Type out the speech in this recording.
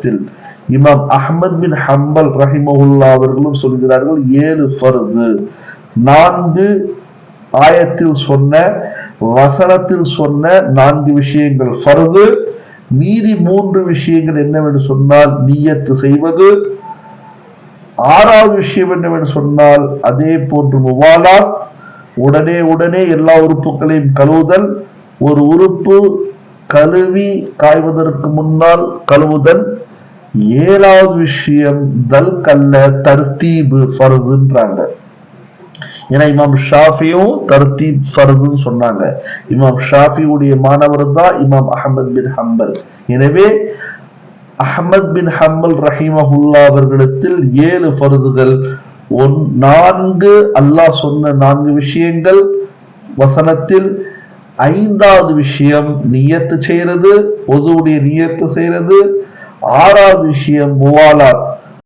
விதத்தில் இமாம் அஹமத் பின் ஹம்பல் ரஹிமஹுல்லா அவர்களும் சொல்கிறார்கள் ஏழு ஃபர்து. நான்கு ஆயத்தில் சொன்ன வசனத்தில் சொன்ன நான்கு விஷயங்கள். ஃபர்து மீதி மூன்று விஷயங்கள் என்னவென்று சொன்னால் நீயத்து செய்வது. ஆறாவது விஷயம் என்னவென்று சொன்னால் அதே போன்று முவாலாத் உடனே உடனே எல்லா உறுப்புகளையும் கழுவுதல். ஒரு உறுப்பு கழுவி காய்வதற்கு முன்னால் கழுவுதல். ஏழாவது விஷயம் தல் கல்ல தர்த்தீபு ஃபர்துன்றாங்க ஏன்னா இமாம் ஷாஃபியும் தர்த்தீப் ஃபர்துன்னு சொன்னாங்க. இமாம் ஷாஃபியுடைய மாணவர் தான் இமாம் அஹமத் பின் ஹம்பல். எனவே அஹமத் பின் ஹம்பல் ரஹிமஹுல்லா அவர்களிடத்தில் ஏழு ஃபர்துகள் ஒன் நான்கு அல்லாஹ் சொன்ன நான்கு விஷயங்கள் வசனத்தில் ஐந்தாவது விஷயம் நியத்து செய்யறது பொதுவுடைய நியத்து செய்யறது ஆறாவது விஷயம் முவாலாத்.